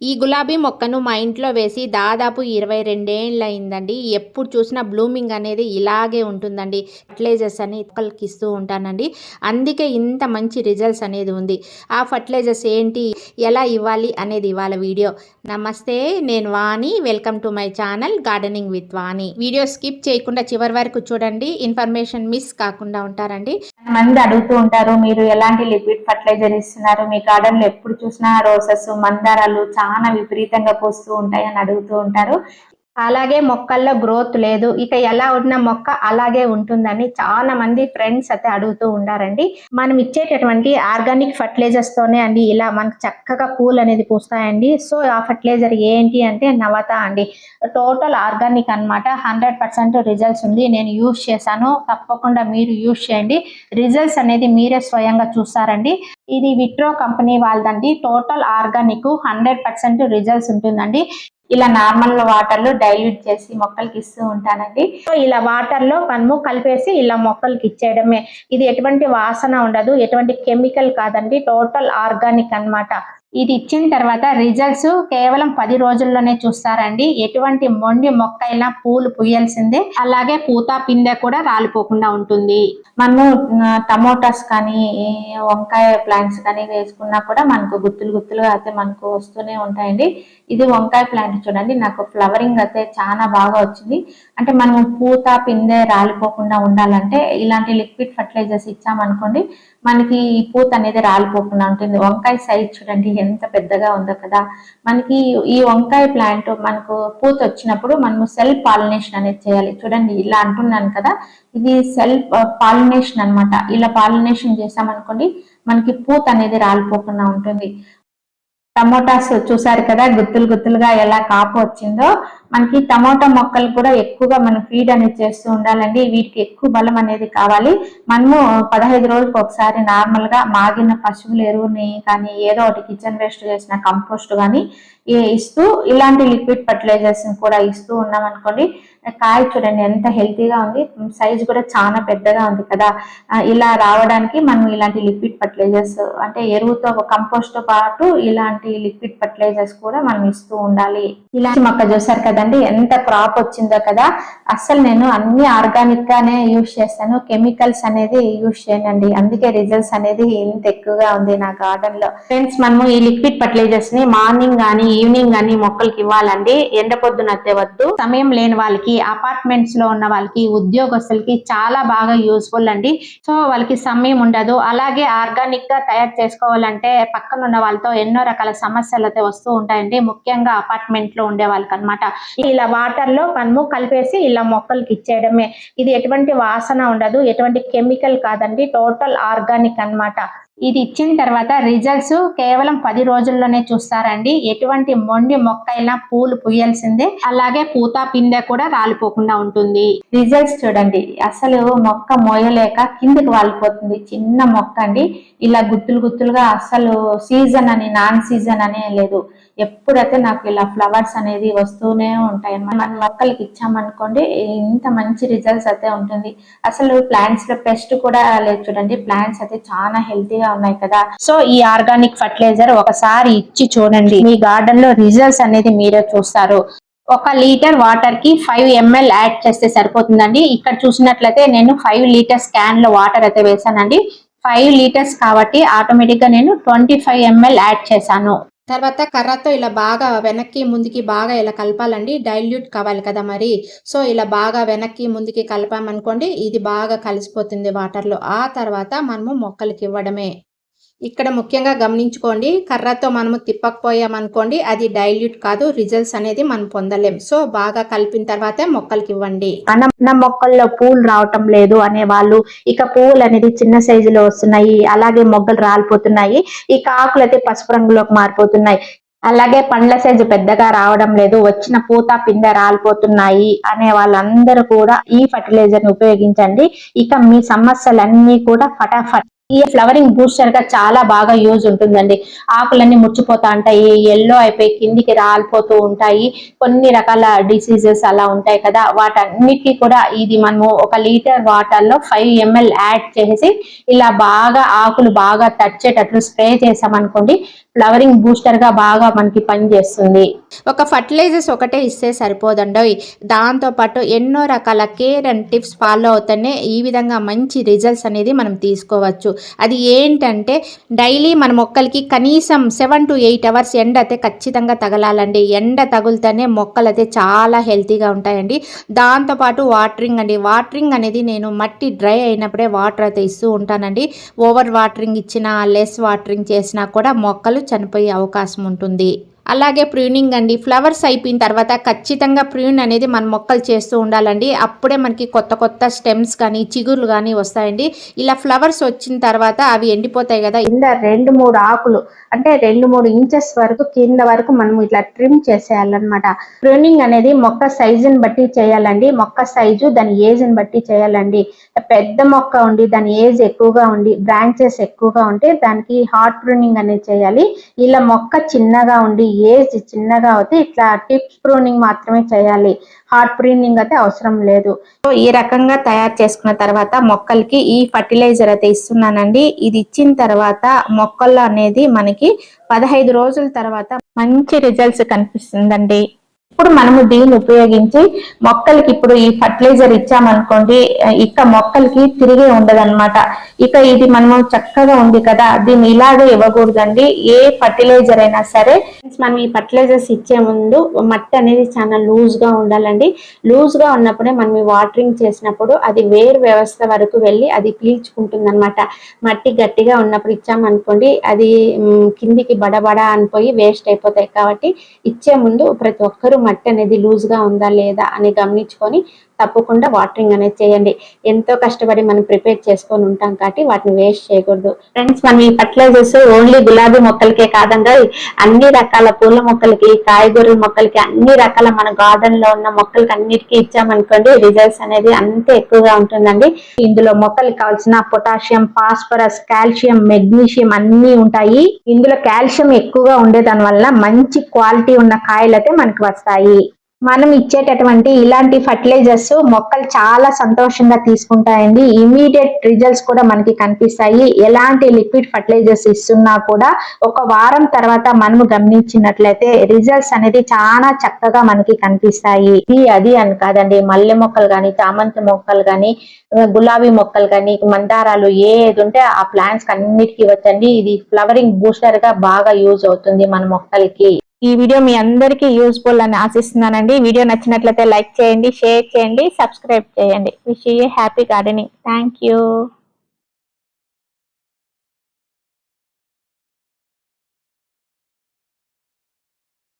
ఈ గులాబీ మొక్కను మా ఇంట్లో వేసి దాదాపు ఇరవై రెండేళ్ళు అయిందండి ఎప్పుడు చూసినా బ్లూమింగ్ అనేది ఇలాగే ఉంటుందండి. ఫర్టిలైజర్స్ అని మొక్కలకి ఇస్తూ ఉంటానండి. అందుకే ఇంత మంచి రిజల్ట్స్ అనేది ఉంది. ఆ ఫర్టిలైజర్స్ ఏంటి ఎలా ఇవ్వాలి అనేది ఇవాళ వీడియో. నమస్తే నేను Vani. Welcome to my channel gardening with Vani. Video skip చేయకుండా చివరి వరకు చూడండి. ఇన్ఫర్మేషన్ మిస్ కాకుండా ఉంటారండి. మంది అడుగుతూ ఉంటారు మీరు ఎలాంటి లిక్విడ్ ఫర్టిలైజర్ ఇస్తున్నారు మీ గార్డెన్లో ఎప్పుడు చూసినా రోసెస్ మందారాలు చాలా విపరీతంగా పూస్తూ ఉంటాయి అని అడుగుతూ ఉంటారు. అలాగే మొక్కల్లో గ్రోత్ లేదు. ఇక ఎలా ఉన్న మొక్క అలాగే ఉంటుందని చాలా మంది ఫ్రెండ్స్ అయితే అడుగుతూ ఉండారండి. మనం ఇచ్చేటటువంటి ఆర్గానిక్ ఫర్టిలైజర్స్ తోనే అండి ఇలా మనకు చక్కగా పూలు అనేది పూస్తాయండి. సో ఆ ఫర్టిలైజర్ ఏంటి అంటే నవత అండి. టోటల్ ఆర్గానిక్ అన్నమాట. హండ్రెడ్ పర్సెంట్ రిజల్ట్స్ ఉంది. నేను యూజ్ చేశాను. తప్పకుండా మీరు యూజ్ చేయండి. రిజల్ట్స్ అనేది మీరే స్వయంగా చూస్తారండి. ఇది Vitro company వాళ్ళదండి. Total organic hundred percent results ఉంటుందండి. ఇలా నార్మల్ వాటర్లో డైల్యూట్ చేసి మొక్కలకి ఇస్తూ ఉంటానండి. సో ఇలా వాటర్లో మనము కలిపేసి ఇలా మొక్కలకి ఇచ్చేయడమే. ఇది ఎటువంటి వాసన ఉండదు ఎటువంటి కెమికల్ కాదండి టోటల్ ఆర్గానిక్ అన్నమాట. ఇది ఇచ్చిన తర్వాత రిజల్ట్స్ కేవలం పది రోజుల్లోనే చూస్తారండి. ఎటువంటి మొండి మొక్క అయినా పూలు పూయాల్సిందే. అలాగే పూత పిందె కూడా రాలిపోకుండా ఉంటుంది. మనము టమోటాస్ కానీ వంకాయ ప్లాంట్స్ కానీ వేసుకున్నా కూడా మనకు గుత్తులు గుత్తులుగా అయితే మనకు వస్తూనే ఉంటాయండి. ఇది వంకాయ ప్లాంట్ చూడండి. నాకు ఫ్లవరింగ్ అయితే చాలా బాగా వచ్చింది. అంటే మనం పూత పిందె రాలిపోకుండా ఉండాలంటే ఇలాంటి లిక్విడ్ ఫర్టిలైజర్స్ ఇచ్చామనుకోండి మనకి ఈ పూత అనేది రాలిపోకుండా ఉంటుంది. వంకాయ సైజ్ చూడండి ఎంత పెద్దగా ఉందో కదా. మనకి ఈ వంకాయ ప్లాంట్ మనకు పూత వచ్చినప్పుడు మనము సెల్ఫ్ పాలినేషన్ అనేది చేయాలి. చూడండి ఇలా అంటున్నాను కదా. ఇది సెల్ఫ్ పాలినేషన్ అన్నమాట. ఇలా పాలినేషన్ చేసామనుకోండి మనకి పూత అనేది రాలిపోకుండా ఉంటుంది. టమోటాస్ చూసారు కదా గుత్తులు గుత్తులుగా ఎలా కాపు వచ్చిందో. మనకి టమోటా మొక్కలు కూడా ఎక్కువగా మనం ఫీడ్ అనేది చేస్తూ ఉండాలండి. వీటికి ఎక్కువ బలం అనేది కావాలి. మనము పదహైదు రోజులకు ఒకసారి నార్మల్గా మాగిన పశువుల ఎరువుని కానీ ఏదో ఒకటి కిచెన్ వేస్ట్ చేసిన కంపోస్ట్ కానీ ఇస్తూ ఇలాంటి లిక్విడ్ ఫర్టిలైజర్స్ కూడా ఇస్తూ ఉన్నాం అనుకోండి కాయ చూడండి ఎంత హెల్తీగా ఉంది. సైజ్ కూడా చాలా పెద్దగా ఉంది కదా. ఇలా రావడానికి మనం ఇలాంటి లిక్విడ్ ఫర్టిలైజర్స్ అంటే ఎరువుతో కంపోస్ట్తో పాటు ఇలాంటి లిక్విడ్ ఫర్టిలైజర్స్ కూడా మనం ఇస్తూ ఉండాలి. ఇలాంటి మొక్క చూసారు కదండి ఎంత క్రాప్ వచ్చిందో కదా. అస్సలు నేను అన్ని ఆర్గానిక్ గానే యూజ్ చేస్తాను. కెమికల్స్ అనేది యూజ్ చేయనండి. అందుకే రిజల్ట్స్ అనేది ఇంత ఎక్కువగా ఉంది నా గార్డెన్లో. ఫ్రెండ్స్ మనము ఈ లిక్విడ్ ఫర్టిలైజర్స్ని మార్నింగ్ గానీ ఈవినింగ్ గానీ మొక్కలకి ఇవ్వాలండి. ఎండ పొద్దున వద్దు. సమయం లేని వాళ్ళకి అపార్ట్మెంట్స్లో ఉన్న వాళ్ళకి ఉద్యోగస్తులకి చాలా బాగా యూస్ఫుల్ అండి. సో వాళ్ళకి సమయం ఉండదు. అలాగే ఆర్గానిక్గా తయారు చేసుకోవాలంటే పక్కన ఉన్న వాళ్ళతో ఎన్నో రకాల సమస్యలు అయితే వస్తూ ఉంటాయండి. ముఖ్యంగా అపార్ట్మెంట్లో ఉండే వాళ్ళకి అనమాట ఇలా వాటర్లో మనము కలిపేసి ఇలా మొక్కలకి ఇచ్చేయడమే. ఇది ఎటువంటి వాసన ఉండదు. ఎటువంటి కెమికల్ కాదండి. టోటల్ ఆర్గానిక్ అన్నమాట. ఇది ఇచ్చిన తర్వాత రిజల్ట్స్ కేవలం పది రోజుల్లోనే చూస్తారండి. ఎటువంటి మొండి మొక్క అయినా పూలు పూయాల్సిందే. అలాగే పూత పిందె కూడా రాలిపోకుండా ఉంటుంది. రిజల్ట్స్ చూడండి. అసలు మొక్క మోయలేక కిందకి వాలిపోతుంది. చిన్న మొక్క అండి. ఇలా గుత్తులు గుత్తులుగా అసలు సీజన్ అని నాన్ సీజన్ అనే లేదు. ఎప్పుడైతే నాకు ఇలా ఫ్లవర్స్ అనేది వస్తూనే ఉంటాయి మన మొక్కలకి ఇచ్చామనుకోండి ఇంత మంచి రిజల్ట్స్ అయితే ఉంటుంది. అసలు ప్లాంట్స్లో పెస్ట్ కూడా లేదు చూడండి. ప్లాంట్స్ అయితే చాలా హెల్తీగా ఉన్నాయి కదా. సో ఈ ఆర్గానిక్ ఫర్టిలైజర్ ఒకసారి ఇచ్చి చూడండి. మీ గార్డెన్లో రిజల్ట్స్ అనేది మీరే చూస్తారు. ఒక లీటర్ వాటర్కి ఫైవ్ ఎంఎల్ యాడ్ చేస్తే సరిపోతుందండి. ఇక్కడ చూసినట్లయితే నేను ఫైవ్ లీటర్స్ క్యాన్లో వాటర్ అయితే వేసానండి. ఫైవ్ లీటర్స్ కాబట్టి ఆటోమేటిక్గా నేను ట్వంటీ ఫైవ్ ఎంఎల్ యాడ్ చేశాను. తర్వాత కర్రతో ఇలా బాగా వెనక్కి ముందుకి బాగా ఇలా కలపాలండి. డైల్యూట్ కావాలి కదా మరి. సో ఇలా బాగా వెనక్కి ముందుకి కలిపామనుకోండి ఇది బాగా కలిసిపోతుంది వాటర్లో ఆ తర్వాత మనము మొక్కలకి ఇవ్వడమే. ఇక్కడ ముఖ్యంగా గమనించుకోండి కర్రతో మనము తిప్పకపోయామనుకోండి అది డైల్యూట్ కాదు రిజల్ట్స్ అనేది మనం పొందలేం. సో బాగా కలిపిన తర్వాతే మొక్కలకి ఇవ్వండి. మన మన మొక్కల్లో పూలు రావటం లేదు అనే వాళ్ళు ఇక పువ్వులు అనేది చిన్న సైజులో వస్తున్నాయి అలాగే మొగ్గలు రాలిపోతున్నాయి ఇక ఆకులు అయితే పసుపు రంగులోకి మారిపోతున్నాయి. అలాగే పండ్ల సైజు పెద్దగా రావడం లేదు వచ్చిన పూత పిందె రాలిపోతున్నాయి అనే వాళ్ళందరూ కూడా ఈ ఫర్టిలైజర్ని ఉపయోగించండి. ఇక మీ సమస్యలన్నీ కూడా ఫటాఫట్ ఈ ఫ్లవరింగ్ బూస్టర్గా చాలా బాగా యూజ్ ఉంటుందండి. ఆకులన్నీ ముచ్చిపోతా ఉంటాయి ఎల్లో అయిపోయి కిందికి రాలిపోతూ ఉంటాయి. కొన్ని రకాల డిసీజెస్ అలా ఉంటాయి కదా వాటన్నిటికీ కూడా ఇది మనము ఒక లీటర్ వాటర్లో ఫైవ్ ఎంఎల్ యాడ్ చేసి ఇలా బాగా ఆకులు బాగా తడిచేటట్లు స్ప్రే చేసామనుకోండి ఫ్లవరింగ్ బూస్టర్గా బాగా మనకి పనిచేస్తుంది. ఒక ఫర్టిలైజర్స్ ఒకటే ఇస్తే సరిపోదండి. దాంతోపాటు ఎన్నో రకాల కేర్ అండ్ టిప్స్ ఫాలో అవుతూనే ఈ విధంగా మంచి రిజల్ట్స్ అనేది మనం తీసుకోవచ్చు. అది ఏంటంటే డైలీ మన మొక్కలకి కనీసం సెవెన్ టు ఎయిట్ అవర్స్ ఎండ అయితే ఖచ్చితంగా తగలాలండి. ఎండ తగులుతూనే మొక్కలు అయితే చాలా హెల్తీగా ఉంటాయండి. దాంతోపాటు వాటరింగ్ అండి. వాటరింగ్ అనేది నేను మట్టి డ్రై అయినప్పుడే వాటర్ అయితే ఇస్తూ ఉంటానండి. ఓవర్ వాటరింగ్ ఇచ్చినా లెస్ వాటరింగ్ చేసినా కూడా మొక్కలు చనిపోయే అవకాశం ఉంటుంది. అలాగే ప్రూనింగ్ అండి. ఫ్లవర్స్ అయిపోయిన తర్వాత ఖచ్చితంగా ప్రూన్ అనేది మన మొక్కలు చేస్తూ ఉండాలండి. అప్పుడే మనకి కొత్త కొత్త స్టెమ్స్ కానీ చిగుర్లు కానీ వస్తాయండి. ఇలా ఫ్లవర్స్ వచ్చిన తర్వాత అవి ఎండిపోతాయి కదా. కింద రెండు మూడు ఆకులు అంటే రెండు మూడు ఇంచెస్ వరకు కింద వరకు మనం ఇట్లా ట్రిమ్ చేసేయాలన్నమాట. ప్రూనింగ్ అనేది మొక్క సైజుని బట్టి చేయాలండి. మొక్క సైజు దాని ఏజ్ని బట్టి చేయాలండి. పెద్ద మొక్క ఉండి దాని ఏజ్ ఎక్కువగా ఉండి బ్రాంచెస్ ఎక్కువగా ఉంటే దానికి హార్ట్ ప్రూనింగ్ అనేది చేయాలి. ఇలా మొక్క చిన్నగా ఉండి ఏజ్ చిన్నగా అవుతే ఇట్లా టిప్స్ ప్రూనింగ్ మాత్రమే చేయాలి. హార్ట్ ప్రూనింగ్ అయితే అవసరం లేదు. సో ఈ రకంగా తయారు చేసుకున్న తర్వాత మొక్కలకి ఈ ఫర్టిలైజర్ అయితే ఇస్తున్నానండి. ఇది ఇచ్చిన తర్వాత మొక్కల్లో అనేది మనకి పదహైదు రోజుల తర్వాత మంచి రిజల్ట్స్ కనిపిస్తుందండి. ఇప్పుడు మనము దీన్ని ఉపయోగించి మొక్కలకి ఇప్పుడు ఈ ఫర్టిలైజర్ ఇచ్చామనుకోండి ఇక మొక్కలకి తిరిగే ఉండదన్నమాట. ఇక ఇది మనము చక్కగా ఉంది కదా దీన్ని ఇలాగే ఇవ్వకూడదండి. ఏ ఫర్టిలైజర్ అయినా సరే మనం ఈ ఫర్టిలైజర్స్ ఇచ్చే ముందు మట్టి అనేది చాలా లూజ్గా ఉండాలండి. లూజ్గా ఉన్నప్పుడే మనం ఈ వాటరింగ్ చేసినప్పుడు అది వేరు వ్యవస్థ వరకు వెళ్ళి అది పీల్చుకుంటుంది అనమాట మట్టి గట్టిగా ఉన్నప్పుడు ఇచ్చామనుకోండి అది కిందికి బడబడ అనిపోయి వేస్ట్ అయిపోతాయి. కాబట్టి ఇచ్చే ముందు ప్రతి ఒక్కరూ మట్టి అనేది లూజ్గా ఉందా లేదా అని గమనించుకొని తప్పకుండా వాటరింగ్ అనేది చేయండి. ఎంతో కష్టపడి మనం ప్రిపేర్ చేసుకొని ఉంటాం కాబట్టి వాటిని వేస్ట్ చేయకూడదు. ఫ్రెండ్స్ మనం ఈ ఫర్టిలైజర్స్ ఓన్లీ గులాబీ మొక్కలకే కాదంగా అన్ని రకాల పూల మొక్కలకి కాయగూరల మొక్కలకి అన్ని రకాల మన గార్డెన్లో ఉన్న మొక్కలకి అన్నిటికీ ఇచ్చామనుకోండి రిజల్ట్స్ అనేది అంతే ఎక్కువగా ఉంటుందండి. ఇందులో మొక్కలకి కావాల్సిన పొటాషియం ఫాస్ఫరస్ కాల్షియం మెగ్నీషియం అన్ని ఉంటాయి. ఇందులో కాల్షియం ఎక్కువగా ఉండేదాని వల్ల మంచి క్వాలిటీ ఉన్న కాయలు అయితే మనకి వస్తాయి. మనం ఇచ్చేటటువంటి ఇలాంటి ఫర్టిలైజర్స్ మొక్కలు చాలా సంతోషంగా తీసుకుంటాయండి. ఇమీడియట్ రిజల్ట్స్ కూడా మనకి కనిపిస్తాయి. ఎలాంటి లిక్విడ్ ఫర్టిలైజర్స్ ఇస్తున్నా కూడా ఒక వారం తర్వాత మనము గమనించినట్లయితే రిజల్ట్స్ అనేది చాలా చక్కగా మనకి కనిపిస్తాయి. ఇది అది అని కాదండి. మల్లె మొక్కలు కానీ చామంతి మొక్కలు కానీ గులాబీ మొక్కలు కానీ మందారాలు ఏది ఉంటే ఆ ప్లాంట్స్ అన్నిటికీ వచ్చండి ఇది ఫ్లవరింగ్ బూస్టర్గా బాగా యూజ్ అవుతుంది మన మొక్కలకి. ఈ వీడియో మీ అందరికీ యూస్ఫుల్ అని ఆశిస్తున్నానండి. వీడియో నచ్చినట్లయితే లైక్ చేయండి షేర్ చేయండి సబ్స్క్రైబ్ చేయండి. Wish happy gardening. Thank you.